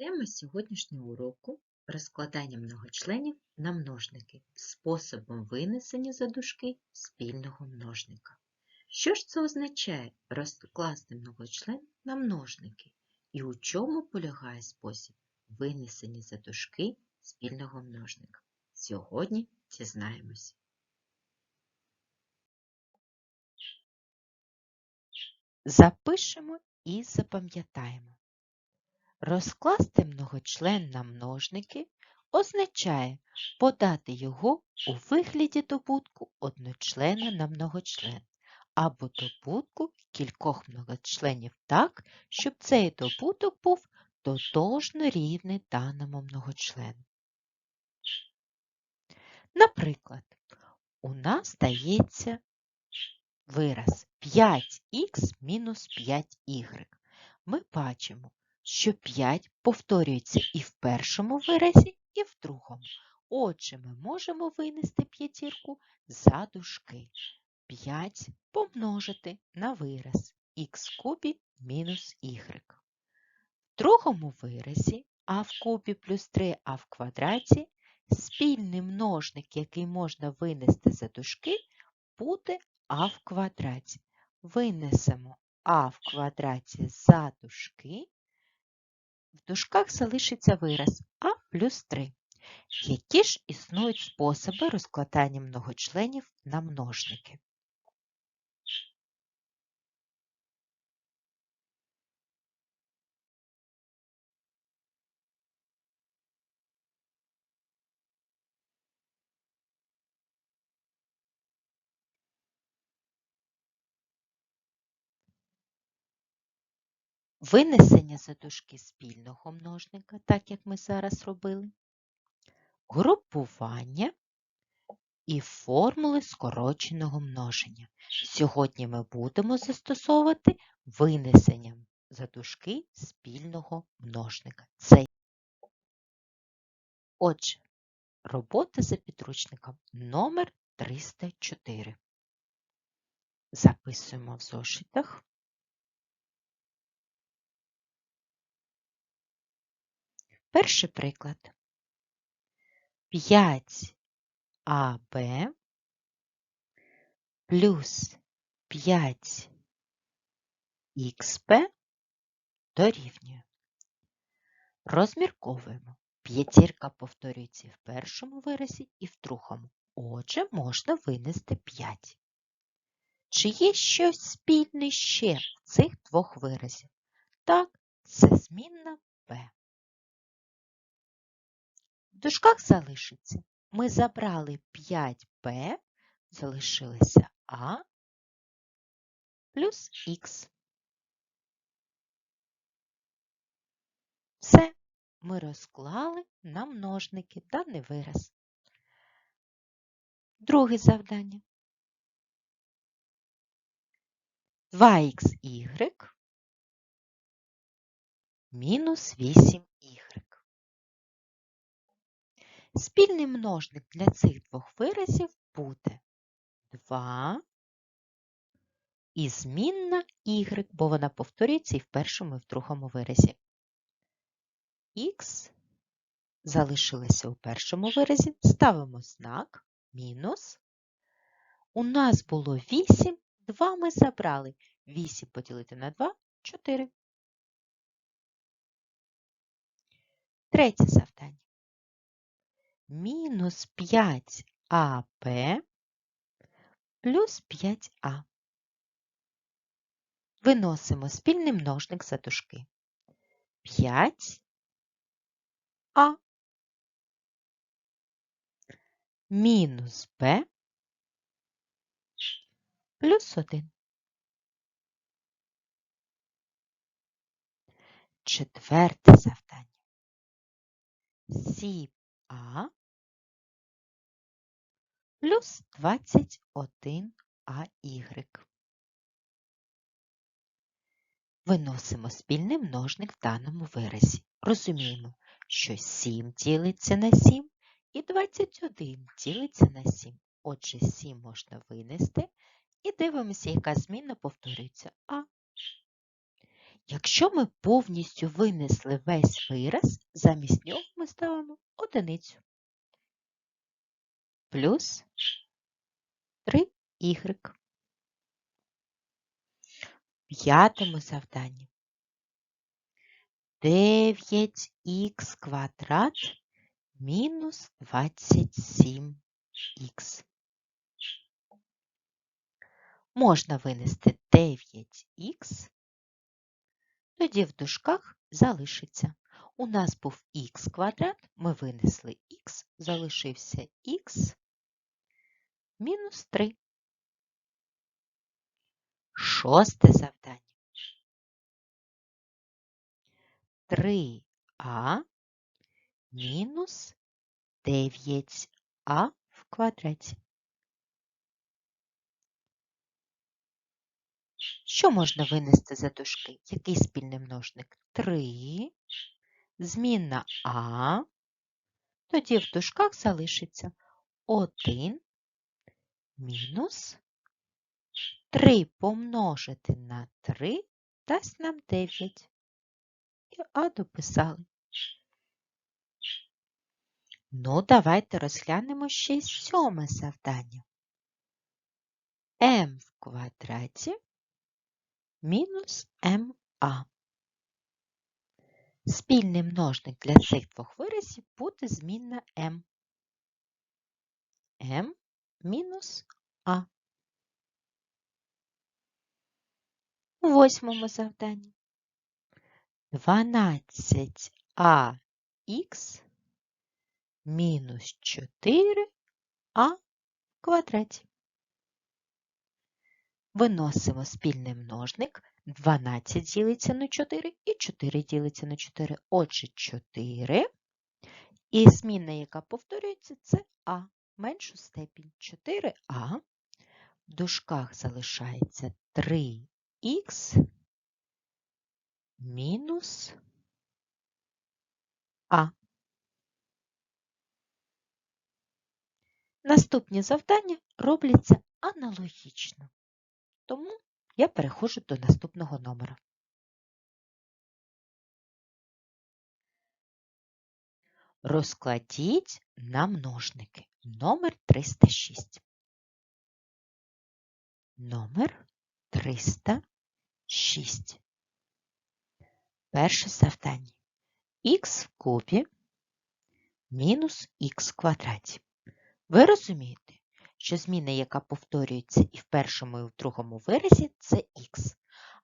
Тема сьогоднішнього уроку розкладання многочленів на множники способом винесення за дужки спільного множника. Що ж це означає розкласти многочлен на множники і у чому полягає спосіб винесення за дужки спільного множника? Сьогодні дізнаємося. Запишемо і запам'ятаємо. Розкласти многочлен на множники означає подати його у вигляді добутку одночлена на многочлен або добутку кількох многочленів так, щоб цей добуток був тотожно рівний даному многочлену. Наприклад, у нас дається вираз 5х мінус 5y. Ми бачимо, що 5 повторюється і в першому виразі, і в другому. Отже, ми можемо винести п'ятірку за дужки. 5 помножити на вираз х кубі мінус y. В другому виразі а в кубі плюс 3а в квадраті спільний множник, який можна винести за дужки, буде а в квадраті. Винесемо а в квадраті за дужки. В дужках залишиться вираз а плюс 3. Які ж існують способи розкладання многочленів на множники? Винесення за дужки спільного множника, так як ми зараз робили, групування і формули скороченого множення. Сьогодні ми будемо застосовувати винесення за дужки спільного множника. Це Отже, робота за підручником номер 304. Записуємо в зошитах. Перший приклад. 5АБ плюс 5ХБ дорівнює. Розмірковуємо. П'ятірка повторюється в першому виразі, і в другому. Отже, можна винести 5. Чи є щось спільне ще в цих двох виразів? Так, це змінна b. В дужках залишиться. Ми забрали 5b, залишилося а плюс х. Все, ми розклали на множники даний вираз. Друге завдання. 2х мінус 8y. Спільний множник для цих двох виразів буде 2 і змінна y, бо вона повторюється і в першому, і в другому виразі. Х залишилося у першому виразі, ставимо знак мінус. У нас було 8, 2 ми забрали. 8 поділити на 2 4. Третє завдання мінус 5АБ плюс 5А. Виносимо спільний множник за дужки. 5А мінус Б плюс 1. Четверте завдання. 7А плюс 21 АY. Виносимо спільний множник в даному виразі. Розуміємо, що 7 ділиться на 7 і 21 ділиться на 7. Отже, 7 можна винести і дивимося, яка зміна повторюється А. Якщо ми повністю винесли весь вираз, замість нього ми ставимо одиницю. Плюс 3y. В п'ятому завданні 9х квадрат мінус 27х. Можна винести 9х, тоді в дужках залишиться. У нас був х квадрат, ми винесли х, залишився х мінус 3. Шосте завдання. 3а мінус 9а в квадраті. Що можна винести за дужки? Який спільний множник? 3, змінна а, тоді в дужках залишиться 1 мінус 3 помножити на 3 дасть нам 9. І а дописали. Ну, давайте розглянемо ще й сьоме завдання. m в квадраті мінус ма. Спільний множник для цих двох виразів буде змінна m. m мінус а. У восьмому завданні 12ах мінус 4а в квадраті. Виносимо спільний множник. 12 ділиться на 4 і 4 ділиться на 4. Отже, 4. І зміна, яка повторюється, це а. Меншу степінь 4а. В дужках залишається 3х мінус а. Наступні завдання робляться аналогічно. Тому я переходжу до наступного номера. Розкладіть на множники. Номер 306. Номер 306. Перше завдання. Х в кубі мінус х в квадраті. Ви розумієте, що зміна, яка повторюється і в першому, і в другому виразі, це х.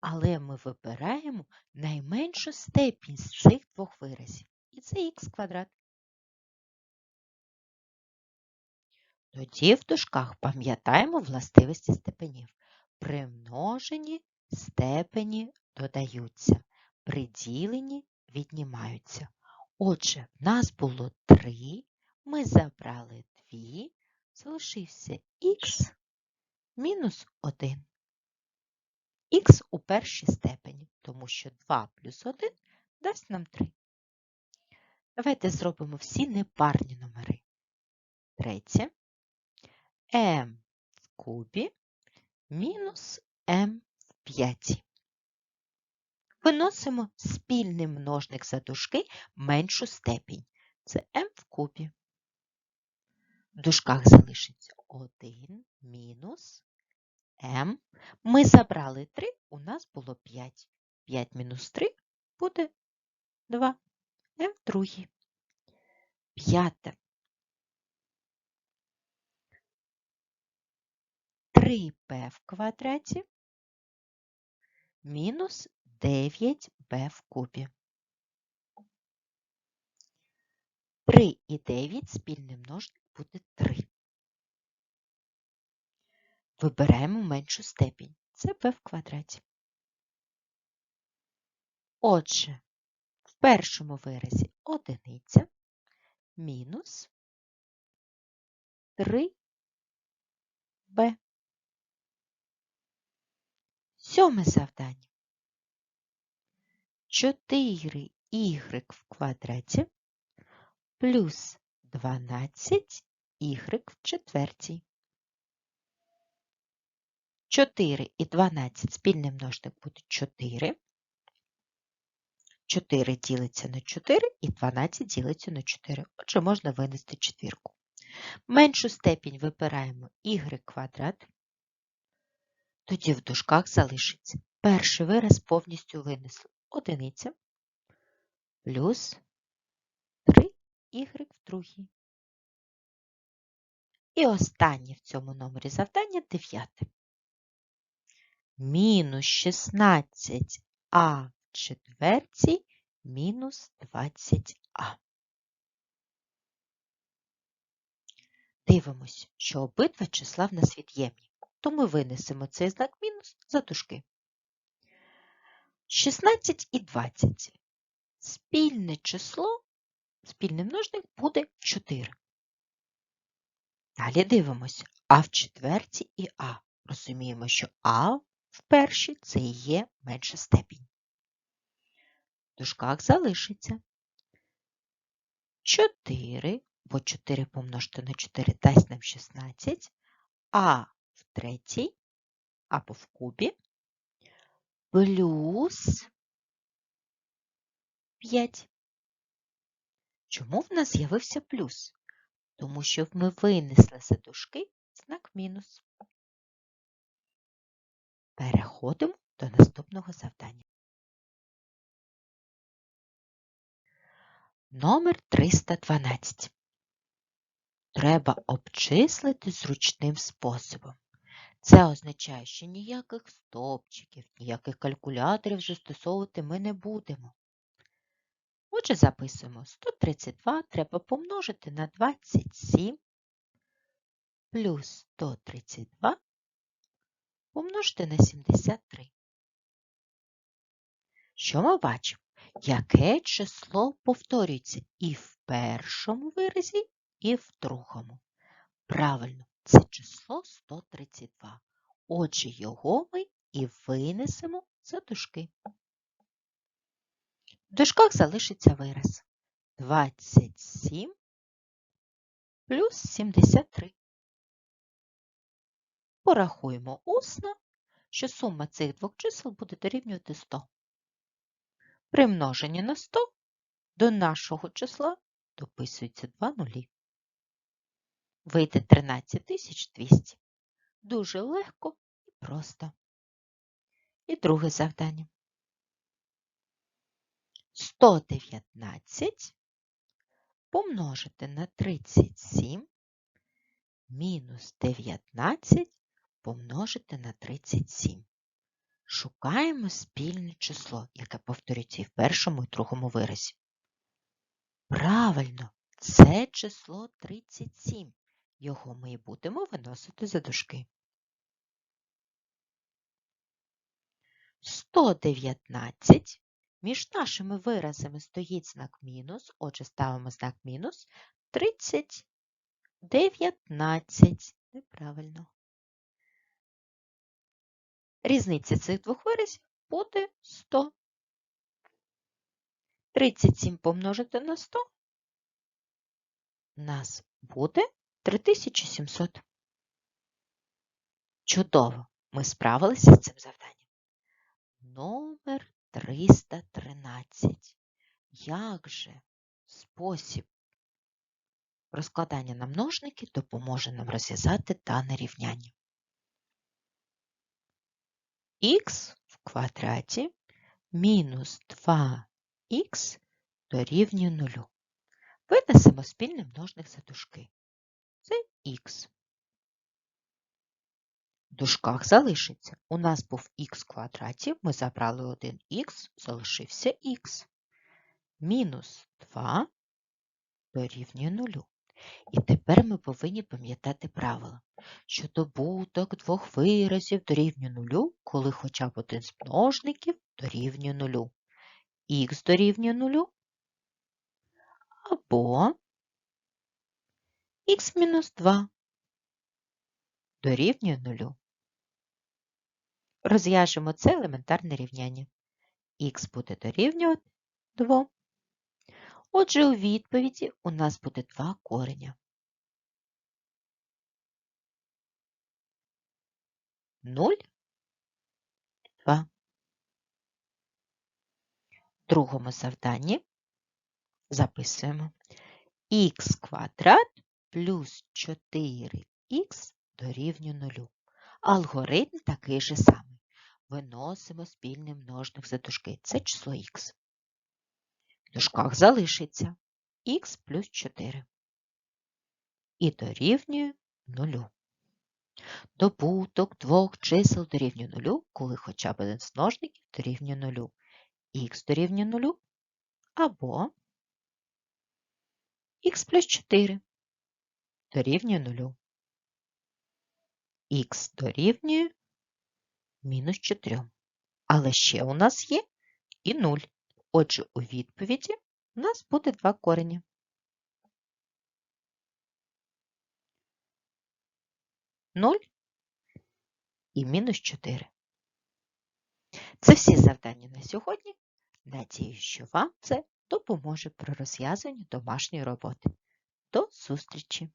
Але ми вибираємо найменшу степінь з цих двох виразів. І це х квадрат. Тоді в дужках пам'ятаємо властивості степенів. При множенні степені додаються, при діленні віднімаються. Отже, в нас було 3, ми забрали 2, залишився х мінус 1. Х у першій степені, тому що 2 плюс 1 дасть нам 3. Давайте зробимо всі непарні номери. Третє. M в кубі мінус m в п'ятій. Виносимо спільний множник за дужки меншу степінь. Це m в кубі. В дужках залишиться 1 мінус m. Ми забрали 3, у нас було 5. 5 мінус 3 буде 2. m в другій. П'яте. 3b в квадраті мінус 9b в кубі. 3 і 9 спільний множник буде 3. Вибираємо меншу степінь. Це b в квадраті. Отже, в першому виразі одиниця мінус 3b. Сьоме завдання. 4y в квадраті плюс 12y в четвертій. 4 і 12 спільний множник буде 4. 4 ділиться на 4 і 12 ділиться на 4. Отже, можна винести четвірку. Меншу степінь випираємо y квадрат. Тоді в дужках залишиться. Перший вираз повністю винесли. Одиниця плюс 3y в другій. І останнє в цьому номері завдання дев'яте. Мінус 16а в четвертій мінус 20а. Дивимось, що обидва числа в нас від'ємні, то ми винесемо цей знак мінус за дужки. 16 і 20. Спільне число, спільний множник буде 4. Далі дивимося А в четвертій і А. Розуміємо, що А в першій це є менша степінь. В дужках залишиться 4, бо 4 помножити на 4 дасть нам 16, А в третій або в кубі плюс 5. Чому в нас з'явився плюс? Тому що ми винесли за дужки знак мінус. Переходимо до наступного завдання. Номер 312. Треба обчислити зручним способом. Це означає, що ніяких стопчиків, ніяких калькуляторів застосовувати ми не будемо. Отже, записуємо 132 треба помножити на 27 плюс 132 помножити на 73. Що ми бачимо? Яке число повторюється і в першому виразі, і в другому. Правильно, це число 132. Отже, його ми і винесемо за дужки. В дужках залишиться вираз 27 плюс 73. Порахуємо усно, що сума цих двох чисел буде дорівнювати 100. При множенні на 100 до нашого числа дописується 2 нулі. Вийде 13200. Дуже легко і просто. І друге завдання. 119 помножити на 37 мінус 19 помножити на 37. Шукаємо спільне число, яке повторюється і в першому і другому виразі. Правильно, це число 37. Його ми і будемо виносити за дужки. 119 між нашими виразами стоїть знак мінус, отже, ставимо знак мінус 30, 19. Неправильно. Різниця цих двох виразів буде 100. 37 помножити на 100 у нас буде 3700. Чудово! Ми справилися з цим завданням. Номер 313. Як же спосіб розкладання на множники допоможе нам розв'язати дане рівняння? х в квадраті мінус 2х дорівнює 0. Винесемо спільний множник за дужки. Х. В дужках залишиться. У нас був х квадраті, ми забрали 1х, залишився х. Мінус 2 дорівнює 0. І тепер ми повинні пам'ятати правило, що добуток двох виразів дорівнює 0, коли хоча б один з множників дорівнює 0. х дорівнює 0 або х мінус 2 дорівнює 0. Розв'яжемо це елементарне рівняння. х буде дорівнювати 2. Отже, у відповіді у нас буде два кореня. 0 2. другому завданні записуємо х квадрат плюс 4х дорівнює 0. Алгоритм такий же самий. Виносимо спільний множник за дужки. Це число х. В дужках залишиться х плюс 4. І дорівнює 0. Добуток двох чисел дорівнює 0, коли хоча б один з множників дорівнює 0. х дорівнює 0 або х плюс 4 дорівнює 0. х дорівнює мінус 4. Але ще у нас є і 0. Отже, у відповіді у нас буде два корені. Нуль і мінус 4. Це всі завдання на сьогодні. Надію, що вам це допоможе при розв'язанні домашньої роботи. До зустрічі!